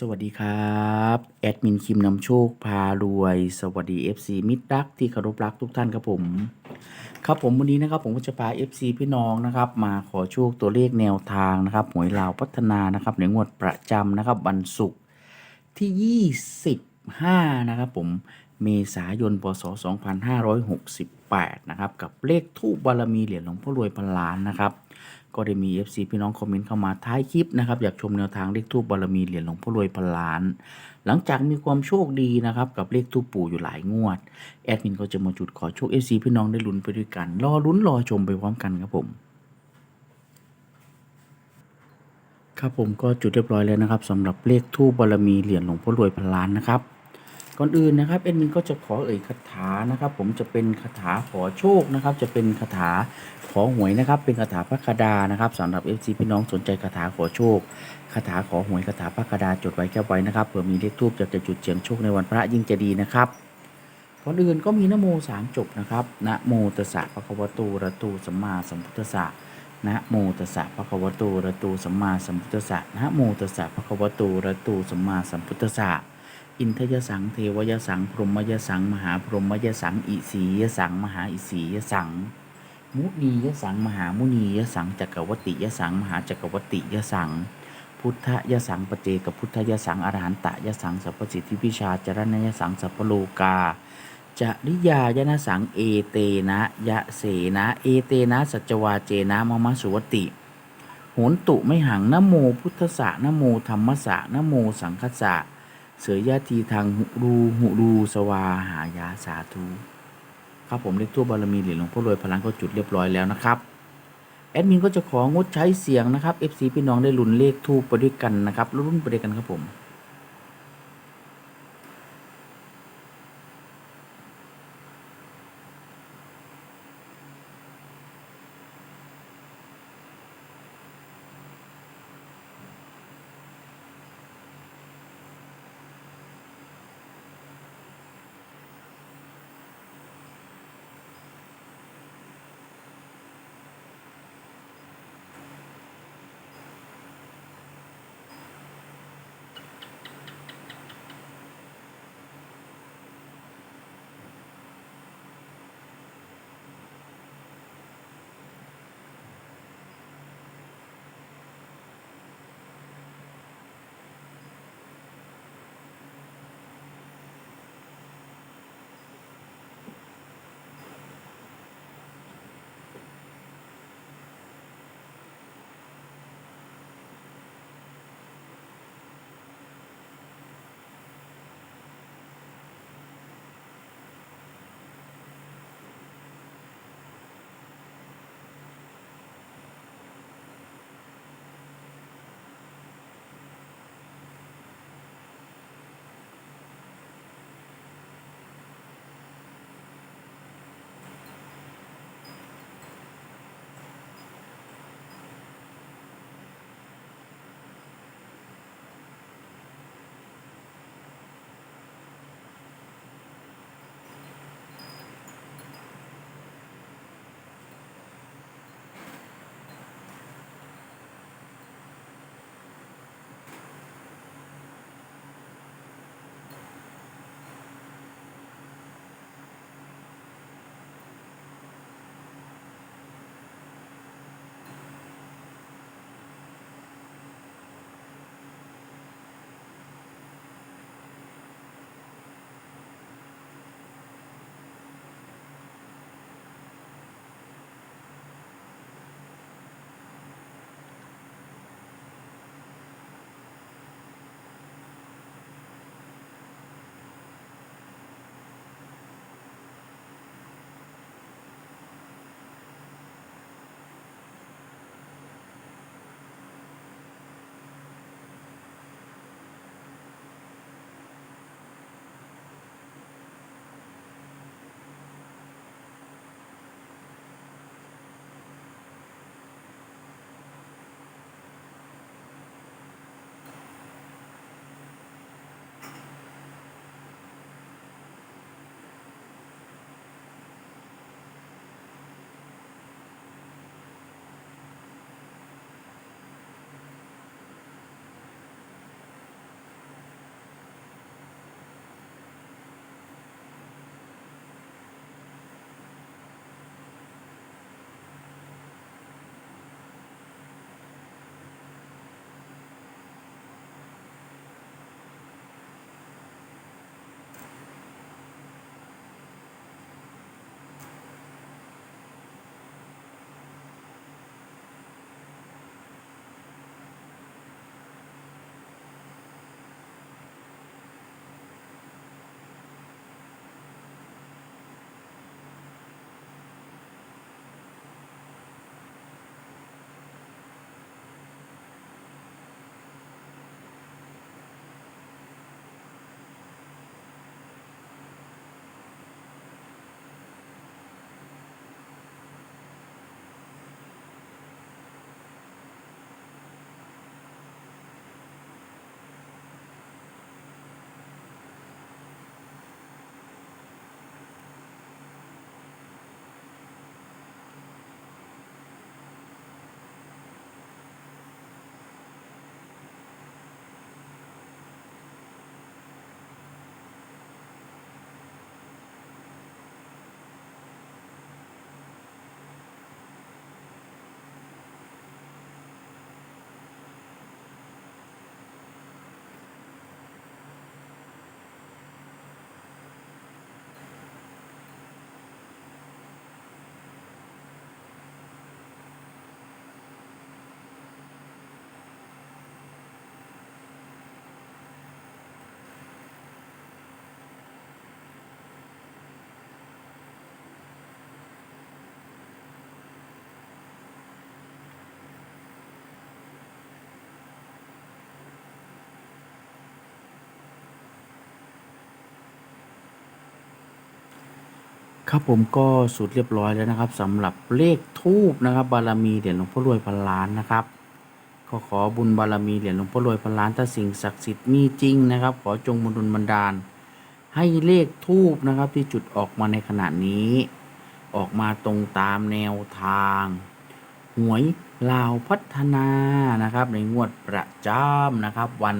สวัสดีครับ แอดมินคิมนำโชคพารวย สวัสดี FC มิตรรักที่เคารพรักทุกท่านครับผม ครับผมวันนี้นะครับผมก็จะพา FC พี่น้องนะครับ มาขอโชคตัวเลขแนวทางนะครับหวยลาวพัฒนานะครับในงวดประจำนะครับวันศุกร์ที่ 25 นะครับผมเมษายนพศ 2568 นะครับ กับเลขทูบบารมีเหรียญหลวงพ่อรวยพันล้านนะครับ ก็ได้มี FC พี่น้องคอมเมนต์เข้ามาท้ายคลิปนะครับอยากชมแนวทางเลขทูบบารมีเหรียญหลวงพ่อรวยพันล้าน หลังจากมีความโชคดีนะครับกับเลขทูบปู่อยู่หลายงวด แอดมินก็จะมาจุดขอโชค FC พี่น้องได้ลุ้นไปด้วยกัน รอลุ้นรอชมไปพร้อมกันครับผมครับผมก็จุดเรียบร้อยแล้วนะครับสำหรับเลขทูบบารมีเหรียญหลวงพ่อรวยพันล้านนะครับ ก่อนอื่นนะครับเอ็ดมินก็จะขอเอ่ยคาถานะครับ ผมจะเป็นคาถาขอโชคนะครับ จะเป็นคาถาขอหวยนะครับ เป็นคาถาพระคดานะครับสำหรับ FC พี่น้องสนใจคาถาขอโชคคาถาขอหวยคาถาพระคดาจดไว้แค่ไว้นะครับเผื่อมีเลขทูบจะจะจุดเสียงโชคในวันพระยิ่งจะดีนะครับก่อนอื่นก็มีนโมสามจบนะครับนะโมตัสสะภะคะวะโตอะระโตสัมมาสัมพุทธัสสะนะโมตัสสะภะคะวะโตอะระโตสัมมาสัมพุทธัสสะนะโมตัสสะภะคะวะโตอะระโตสัมมาสัมพุทธัสสะ อินทยสังเทวยสัง พรหมยสัง มหาพรหมยสัง อิสียสัง มหาอิสียสัง มุนียสัง มหามุนียสังจักรวติยสัง มหาจักรวติยสัง พุทธยสังปเจกับพุทธยสังอรหันตยสังสัพพสิทธิพิชาจรณยสังสัพพโลกาจริยายนะสังเอเตนะยะเสนะเอเตนะสัจวาเจนะมมะสุวติโหนตุไม่หังนโมพุทธสะนโมธรรมสะนโมสังคสะ เสือยาทีทางหุรูหุรูสวาหายาสาธุครับผมเลขทั่วบารมีเหรียญหลวงพ่อรวยพลังก็จุดเรียบร้อยแล้วนะครับแอดมินก็จะของดใช้เสียงนะครับ FC พี่น้องได้ลุ้นเลขทูบไปด้วยกันนะครับรุ่นไปด้วยกันครับผม ครับผมก็สุดเรียบร้อยแล้วนะครับสำหรับเลขทูบนะครับ บารมีเหรียญหลวงพ่อรวยพันล้านนะครับก็ขอบุญบารมีเหรียญหลวงพ่อรวยพันล้านถ้าสิ่งศักดิ์สิทธิ์มีจริงนะครับ ขอจงบุญดลบันดาล ให้เลขทูบนะครับที่จุดออกมาในขณะนี้ ออกมาตรงตามแนวทาง หวยลาวพัฒนานะครับ ในงวดประจำนะครับวัน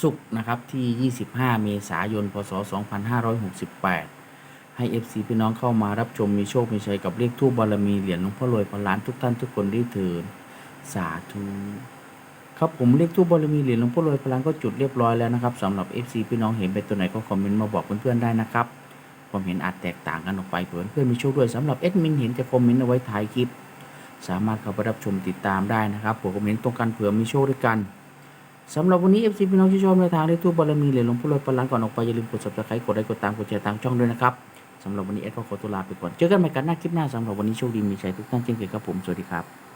ศุกร์นะครับที่ 25 เมษายน พศ 2568 ให้ FC พี่น้องเข้ามารับชมมีโชค มีชัยกับเลขทูบบารมีเหรียญหลวงพ่อรวยพันล้านทุกท่านทุกคนได้เถิดสาธุครับผมเลขทูบบารมีเหรียญหลวงพ่อรวยพล้านก็จุดเรียบร้อยแล้วนะครับสำหรับ FC พี่น้องเห็นเป็นตัวไหนก็คอมเมนต์มาบอกเพื่อนๆได้นะครับความเห็นอาจแตกต่างกันออกไปเผื่อเพื่อนๆมีโชคด้วยสำหรับเอ็ดมินเห็นจะคอมเมนต์เอาไว้ท้ายคลิป สามารถเข้าไปรับชมติดตามได้นะครับผมคอมเมนต์ตรงกันเผื่อมีโชคด้วยกันสำหรับวันนี้ FC พี่น้องที่ชอบในทางเลขทูบบารมีเหรียญหลวงพ่อรวยพล้านก่อนออกไปอย่าลืมกด subscribe กดไลค์กดตามกดแชร์ตามช่องด้วยนะครับ สำหรับวันนี้เอ็ดก็ขอตัวลาไปก่อน เจอกันใหม่กันหน้าคลิปหน้าสำหรับวันนี้โชคดีมีชัยทุกท่านเช่นเคยครับผม สวัสดีครับ